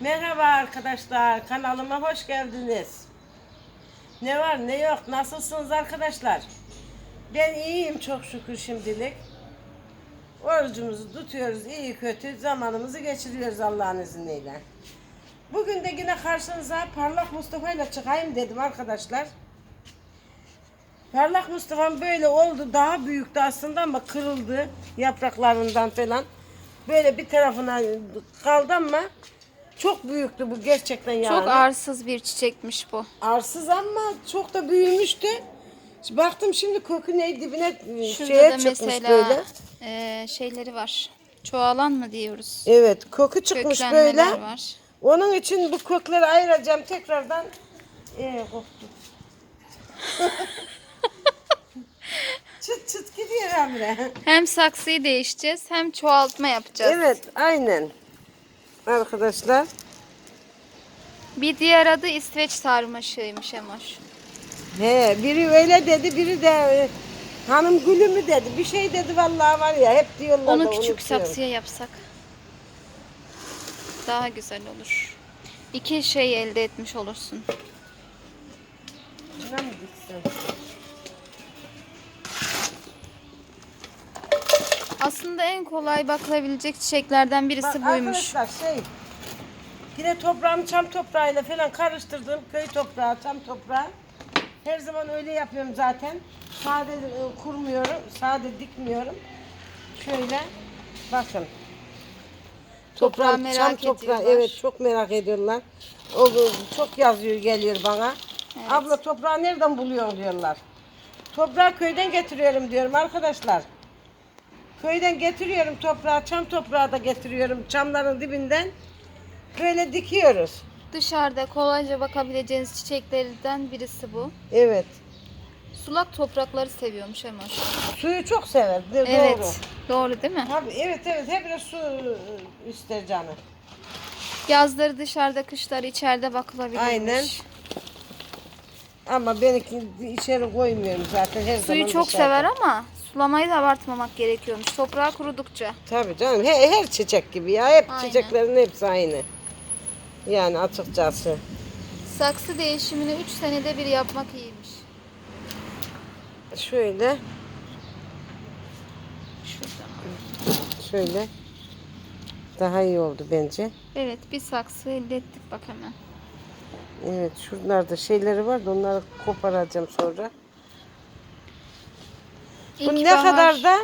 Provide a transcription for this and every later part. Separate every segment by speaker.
Speaker 1: Merhaba arkadaşlar, kanalıma hoş geldiniz. Ne var ne yok, nasılsınız arkadaşlar? Ben iyiyim çok şükür şimdilik. Orucumuzu tutuyoruz iyi kötü, zamanımızı geçiriyoruz Allah'ın izniyle. Bugün de yine karşınıza Parlak Mustafa ile çıkayım dedim arkadaşlar. Parlak Mustafa'm böyle oldu, daha büyüktü aslında ama kırıldı yapraklarından falan. Böyle bir tarafına kaldı ama çok büyüktü bu gerçekten yani.
Speaker 2: Çok arsız bir çiçekmiş bu.
Speaker 1: Arsız ama çok da büyümüştü. Baktım şimdi kökü ne dibine
Speaker 2: Şurada
Speaker 1: şeye
Speaker 2: da
Speaker 1: çıkmış
Speaker 2: mesela
Speaker 1: böyle.
Speaker 2: e, şeyleri var. Çoğalan mı diyoruz?
Speaker 1: Evet kökü çıkmış böyle.
Speaker 2: Köklenmeler var.
Speaker 1: Onun için bu kökleri ayıracağım tekrardan. Ee, koptu. çıt çıt gidiyor Emre.
Speaker 2: Hem saksıyı değişeceğiz hem çoğaltma yapacağız.
Speaker 1: Evet aynen. Arkadaşlar.
Speaker 2: Bir diğer adı İsveç sarmaşığıymış Emoş.
Speaker 1: He, biri öyle dedi, biri de e, hanım gülü mü dedi. Bir şey dedi vallahi var ya hep diyorlar da
Speaker 2: Onu küçük
Speaker 1: unutuyorum.
Speaker 2: saksıya yapsak daha güzel olur. İki şey elde etmiş olursun.
Speaker 1: Şuna mı diksin?
Speaker 2: Aslında en kolay bakılabilecek çiçeklerden birisi
Speaker 1: Bak
Speaker 2: buymuş.
Speaker 1: arkadaşlar şey yine toprağımı çam toprağıyla falan karıştırdım. Köy toprağı, çam toprağı. Her zaman öyle yapıyorum zaten. Sade e, kurmuyorum, sade dikmiyorum. Şöyle bakın.
Speaker 2: Toprağı
Speaker 1: Toprağım,
Speaker 2: merak
Speaker 1: çam toprağı,
Speaker 2: ediyorlar.
Speaker 1: evet çok merak ediyorlar. O çok yazıyor geliyor bana. Abla toprağı nereden buluyorsun diyorlar. Toprağı köyden getiriyorum diyorum arkadaşlar. Köyden getiriyorum toprağı, çam toprağı da getiriyorum çamların dibinden. Böyle dikiyoruz.
Speaker 2: Dışarıda kolayca bakabileceğiniz çiçeklerden birisi bu.
Speaker 1: Evet.
Speaker 2: Sulak toprakları seviyormuş Emoş.
Speaker 1: Suyu çok sever. de-
Speaker 2: Evet.
Speaker 1: Doğru.
Speaker 2: Doğru değil mi?
Speaker 1: Tabii evet evet hep de su ister canı.
Speaker 2: Yazları dışarıda, kışları içeride bakılabilirmiş.
Speaker 1: Aynen. Ama benimki içeri koymuyorum zaten her
Speaker 2: Suyu
Speaker 1: zaman
Speaker 2: çok
Speaker 1: dışarıda.
Speaker 2: sever ama sulamayı da abartmamak gerekiyormuş. Toprağı kurudukça.
Speaker 1: Tabii canım her, her çiçek gibi ya hep
Speaker 2: Aynen.
Speaker 1: çiçeklerin hepsi aynı. Yani açıkçası.
Speaker 2: Saksı değişimini 3 senede bir yapmak iyiymiş.
Speaker 1: Şöyle
Speaker 2: Şuradan.
Speaker 1: şöyle daha iyi oldu bence.
Speaker 2: Evet bir saksı elde ettik bak hemen.
Speaker 1: Evet şuralarda şeyleri var da onları koparacağım sonra. Bu ne kadar da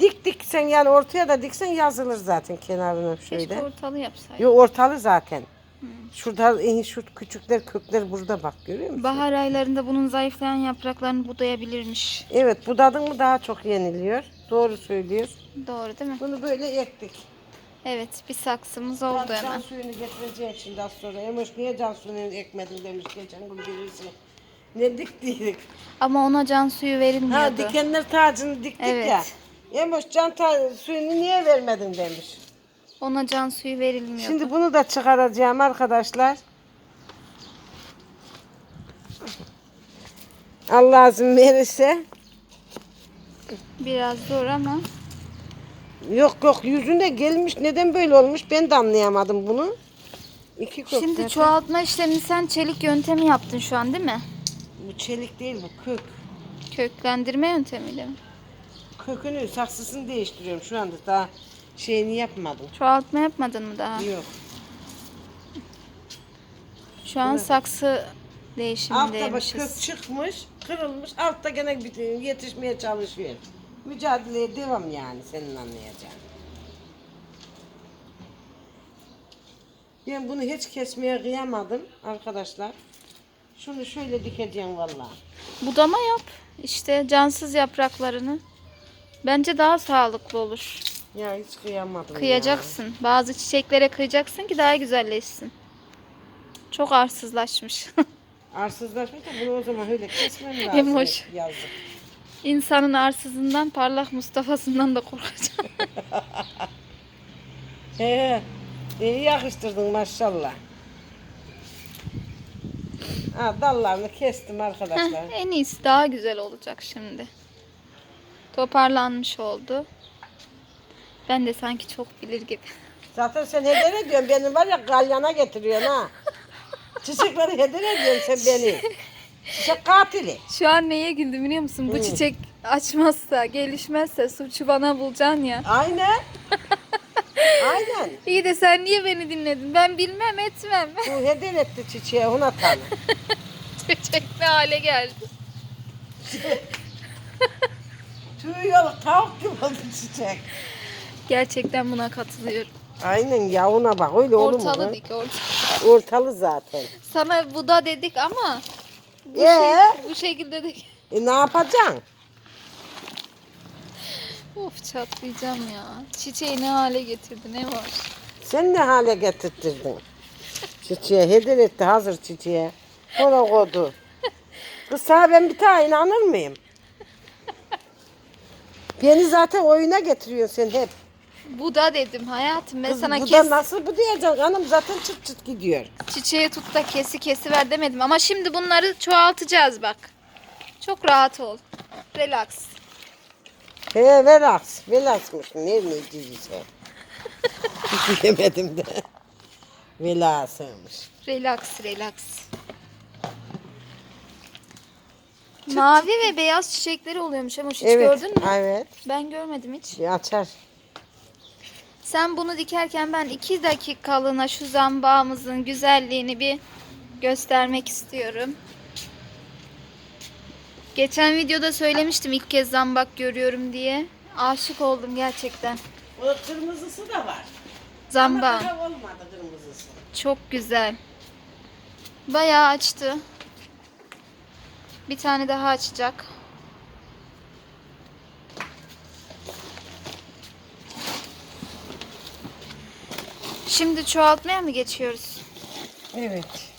Speaker 1: dik diksen yani ortaya da diksen yazılır zaten kenarına
Speaker 2: Keşke
Speaker 1: şöyle.
Speaker 2: ortalı yapsaydık.
Speaker 1: Yo ortalı zaten. Şurada en şu küçükler kökler burada bak görüyor musun?
Speaker 2: Bahar aylarında bunun zayıflayan yapraklarını budayabilirmiş.
Speaker 1: Evet budadın mı daha çok yeniliyor. Doğru söylüyor.
Speaker 2: Doğru değil mi?
Speaker 1: Bunu böyle ektik.
Speaker 2: Evet bir saksımız oldu
Speaker 1: Can, can
Speaker 2: hemen.
Speaker 1: suyunu getireceğim şimdi az sonra. Emoş niye can suyunu ekmedin demiş geçen gün birisi. Ne diktiydik?
Speaker 2: Ama ona can suyu
Speaker 1: Ha
Speaker 2: verilmiyordu.
Speaker 1: dikenler tacını diktik
Speaker 2: Evet.
Speaker 1: ya. Emoş can ta- suyunu niye vermedin demiş.
Speaker 2: Ona can suyu verilmiyordu.
Speaker 1: Şimdi bunu da çıkaracağım arkadaşlar. Allah izin verirse.
Speaker 2: Biraz zor ama
Speaker 1: Yok yok yüzünde gelmiş. Neden böyle olmuş ben de anlayamadım bunu. İki kök
Speaker 2: Şimdi
Speaker 1: zaten.
Speaker 2: çoğaltma işlemini sen çelik yöntemi yaptın şu an değil mi?
Speaker 1: Bu çelik değil bu kök.
Speaker 2: Köklendirme yöntemiyle mi?
Speaker 1: Kökünü saksısını değiştiriyorum şu anda daha şeyini yapmadım.
Speaker 2: Çoğaltma yapmadın mı daha?
Speaker 1: Yok.
Speaker 2: Şu an saksı
Speaker 1: Altta bak
Speaker 2: değişimindeymişiz.
Speaker 1: kök çıkmış, kırılmış. Altta gene bir- yetişmeye çalışıyor. Mücadeleye devam yani senin anlayacağın. Ben bunu hiç kesmeye kıyamadım arkadaşlar. Şunu şöyle dikeceğim vallahi.
Speaker 2: Budama yap. İşte cansız yapraklarını. Bence daha sağlıklı olur.
Speaker 1: Ya hiç kıyamadım ya.
Speaker 2: Kıyacaksın. Bazı çiçeklere kıyacaksın ki daha güzelleşsin. Çok arsızlaşmış.
Speaker 1: Arsızlaşmış da bunu o zaman öyle kesmem lazım.
Speaker 2: Emoş.
Speaker 1: Yazık.
Speaker 2: İnsanın arsızından parlak Mustafa'sından da korkacağım.
Speaker 1: He, iyi yakıştırdın maşallah. Ha, dallarını kestim arkadaşlar.
Speaker 2: Heh, en iyisi daha güzel olacak şimdi. Toparlanmış oldu. Ben de sanki çok bilir gibi.
Speaker 1: Zaten sen heder ediyorsun. Benim var ya galyana getiriyorsun ha. Çiçekleri heder ediyorsun sen beni. Çiçek katili.
Speaker 2: Şu an neye güldüm biliyor musun? Bu çiçek açmazsa, gelişmezse suçu bana bulacaksın ya.
Speaker 1: Aynen. Aynen.
Speaker 2: İyi de sen niye beni dinledin? Ben bilmem etmem.
Speaker 1: Bu heder etti çiçeğe ona tanı.
Speaker 2: Çiçek ne hale geldi.
Speaker 1: Tüy yok tavuk gibi oldu çiçek.
Speaker 2: Gerçekten buna katılıyorum.
Speaker 1: Aynen ya ona bak öyle olur mu?
Speaker 2: Ortalı
Speaker 1: lan?
Speaker 2: dik ortalı.
Speaker 1: Ortalı zaten.
Speaker 2: Sana bu da dedik ama bu,
Speaker 1: Ee?
Speaker 2: şey- bu şekilde de...
Speaker 1: E ne yapacaksın?
Speaker 2: Of çatlayacağım ya. Çiçeği ne hale getirdi ne var?
Speaker 1: Sen ne hale getirttirdin? Çiçeğe heder etti hazır çiçeğe. Ona koydu. Kız sana ben bir tane inanır mıyım? Beni zaten oyuna getiriyorsun sen hep.
Speaker 2: Bu da dedim hayatım. Ben
Speaker 1: Kız,
Speaker 2: sana
Speaker 1: bu
Speaker 2: kes,
Speaker 1: da nasıl bu diyeceksin? Hanım zaten çıt çıt gidiyor.
Speaker 2: çiçeği tut da kesi kesi ver demedim. Ama şimdi bunları çoğaltacağız bak. Çok rahat ol. Relax.
Speaker 1: He velas. Velasmış. Ne ne diyeceğim? Diyemedim de. Velasıymış.
Speaker 2: Relax, relax. Mavi ve beyaz çiçekleri oluyormuş ama hiç
Speaker 1: evet.
Speaker 2: gördün mü?
Speaker 1: Evet.
Speaker 2: Ben görmedim hiç.
Speaker 1: Bir açar.
Speaker 2: Sen bunu dikerken ben iki dakikalığına şu zambağımızın güzelliğini bir göstermek istiyorum. Geçen videoda söylemiştim ilk kez zambak görüyorum diye. Aşık oldum gerçekten.
Speaker 1: O kırmızısı da var.
Speaker 2: Zambağın.
Speaker 1: Ama daha olmadı kırmızısı.
Speaker 2: Çok güzel. Bayağı açtı. Bir tane daha açacak. Şimdi çoğaltmaya mı geçiyoruz?
Speaker 1: Evet.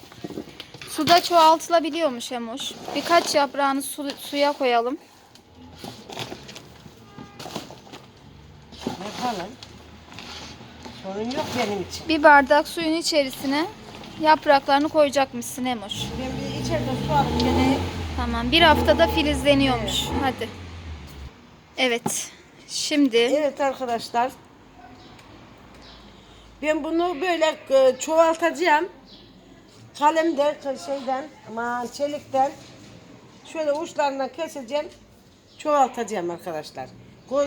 Speaker 2: Suda çoğaltılabiliyormuş Emoş. Birkaç yaprağını su- suya koyalım.
Speaker 1: Yapalım. Sorun yok benim için.
Speaker 2: Bir bardak suyun içerisine yapraklarını koyacakmışsın Emoş.
Speaker 1: Ben bir içeride su alıp geleyim.
Speaker 2: Tamam. Bir haftada filizleniyormuş. Hadi. Evet. Şimdi
Speaker 1: Evet arkadaşlar. Ben bunu böyle e, çoğaltacağım. Kalemden, şeyden, aman çelikten şöyle uçlarından keseceğim. Çoğaltacağım arkadaşlar.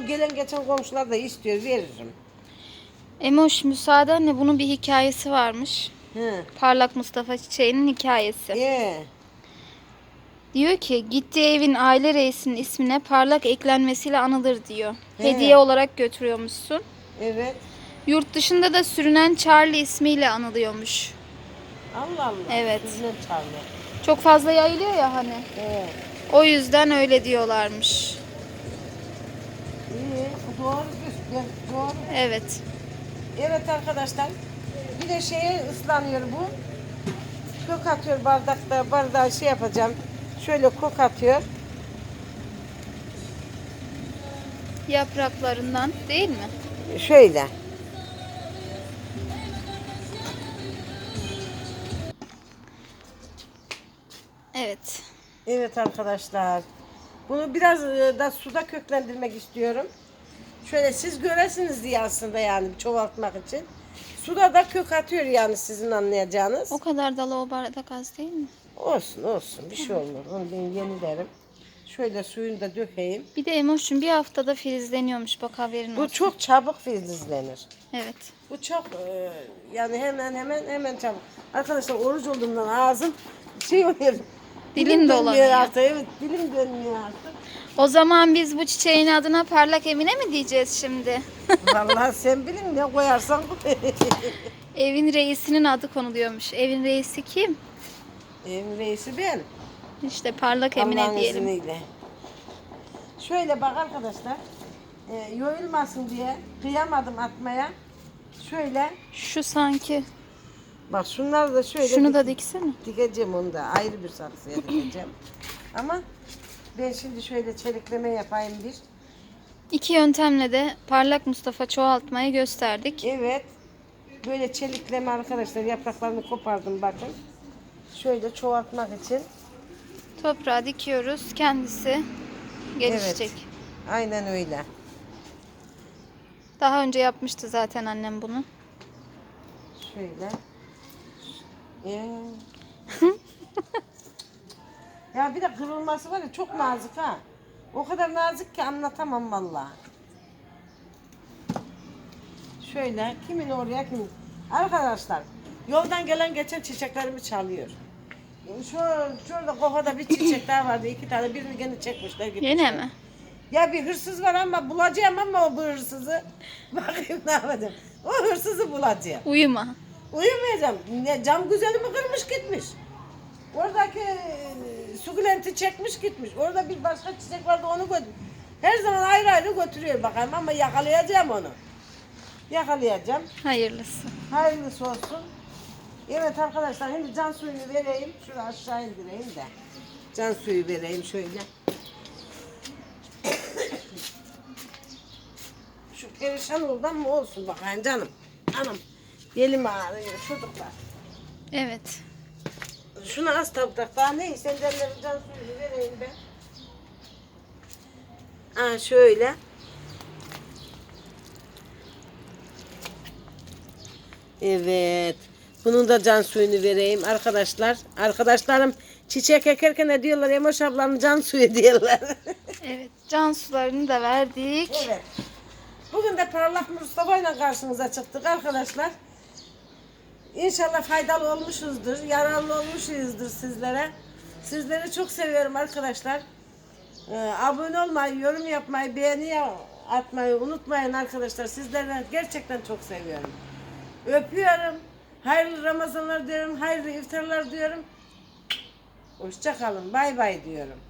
Speaker 1: Gelen geçen komşular da istiyor, veririm.
Speaker 2: Emoş müsaadenle bunun bir hikayesi varmış.
Speaker 1: He.
Speaker 2: Parlak Mustafa Çiçeği'nin hikayesi.
Speaker 1: Ee,
Speaker 2: Diyor ki gittiği evin aile reisinin ismine parlak eklenmesiyle anılır diyor.
Speaker 1: He.
Speaker 2: Hediye olarak götürüyormuşsun.
Speaker 1: evet.
Speaker 2: Yurt dışında da sürünen Charlie ismiyle anılıyormuş.
Speaker 1: Allah Allah.
Speaker 2: Evet. Çok fazla yayılıyor ya hani.
Speaker 1: Evet.
Speaker 2: O yüzden öyle diyorlarmış.
Speaker 1: İyi. Doğru. Doğru.
Speaker 2: Evet.
Speaker 1: Evet arkadaşlar. Bir de şeye ıslanıyor bu. Kök atıyor bardakta. Bardağı şey yapacağım. Şöyle kok atıyor.
Speaker 2: Yapraklarından değil mi?
Speaker 1: Şöyle.
Speaker 2: Evet.
Speaker 1: Evet arkadaşlar. Bunu biraz e, da suda köklendirmek istiyorum. Şöyle siz göresiniz diye aslında yani çoğaltmak için. Suda da kök atıyor yani sizin anlayacağınız.
Speaker 2: O kadar dalı o bardak az değil mi?
Speaker 1: Olsun olsun bir şey olmaz. Onu ben yenilerim. Şöyle suyunu da dökeyim.
Speaker 2: Bir de Emoş'un bir haftada filizleniyormuş bak haberin
Speaker 1: Bu
Speaker 2: olsun.
Speaker 1: çok çabuk filizlenir.
Speaker 2: Evet.
Speaker 1: Bu çok e, yani hemen hemen hemen çabuk. Arkadaşlar oruç olduğumdan ağzım şey oluyor.
Speaker 2: Dilim dolanıyor.
Speaker 1: artık. Evet dilim dönmüyor artık.
Speaker 2: O zaman biz bu çiçeğin adına parlak Emine mi diyeceğiz şimdi?
Speaker 1: Vallahi sen bilin ne koyarsan koy.
Speaker 2: Evin reisinin adı konuluyormuş. Evin reisi kim?
Speaker 1: Evin reisi ben.
Speaker 2: İşte parlak Emine
Speaker 1: Allah'ın
Speaker 2: diyelim.
Speaker 1: izniyle. Şöyle bak arkadaşlar. E, yoyulmasın diye kıyamadım atmaya. Şöyle
Speaker 2: Şu sanki.
Speaker 1: Bak şunları da şöyle
Speaker 2: Şunu da
Speaker 1: dik-
Speaker 2: diksene.
Speaker 1: dikeceğim onu da ayrı bir saksıya dikeceğim. Ama ben şimdi şöyle çelikleme yapayım bir.
Speaker 2: İki yöntemle de parlak Mustafa çoğaltmayı gösterdik.
Speaker 1: Evet. Böyle çelikleme arkadaşlar yapraklarını kopardım bakın. Şöyle çoğaltmak için.
Speaker 2: Toprağa dikiyoruz. Kendisi gelişecek.
Speaker 1: Aynen öyle.
Speaker 2: Daha önce yapmıştı zaten annem bunu.
Speaker 1: Şöyle. Ee. ya bir de kırılması var ya çok nazik ha. O kadar nazik ki anlatamam vallahi. Şöyle kimin oraya kimin. Arkadaşlar yoldan gelen geçen çiçeklerimi çalıyor. Şu şurada kofada bir çiçek daha vardı. iki tane birini gene çekmişler gitmişler.
Speaker 2: Yine mi?
Speaker 1: Ya bir hırsız var ama bulacağım ama o bu hırsızı. Bakayım ne yapacağım. O hırsızı bulacağım.
Speaker 2: Uyuma.
Speaker 1: Uyumayacağım. Ne, cam güzelimi kırmış gitmiş. Oradaki e, sukulenti çekmiş gitmiş. Orada bir başka çiçek vardı onu götür. Her zaman ayrı ayrı götürüyor bakayım ama yakalayacağım onu. Yakalayacağım.
Speaker 2: Hayırlısı.
Speaker 1: Hayırlısı olsun. Evet arkadaşlar şimdi can suyunu vereyim. Şuraya aşağı indireyim de. Can suyu vereyim şöyle. Şu perişan oldan mı olsun bakayım canım. Anam. Belim ağrıyor çocuklar.
Speaker 2: Evet.
Speaker 1: Şunu az tabak daha ne sen derlerin can suyunu vereyim ben. Ha şöyle. Evet. Bunun da can suyunu vereyim arkadaşlar. Arkadaşlarım çiçek ekerken ne diyorlar? Emoş ablanın can suyu diyorlar.
Speaker 2: Evet. Can sularını da verdik.
Speaker 1: evet. Bugün de Parlak Mustafa ile karşınıza çıktık arkadaşlar. İnşallah faydalı olmuşuzdur, yararlı olmuşuzdur sizlere. Sizleri çok seviyorum arkadaşlar. Ee, abone olmayı, yorum yapmayı, beğeni atmayı unutmayın arkadaşlar. Sizleri gerçekten çok seviyorum. Öpüyorum. Hayırlı Ramazanlar diyorum, hayırlı iftarlar diyorum. Hoşça kalın, bay bay diyorum.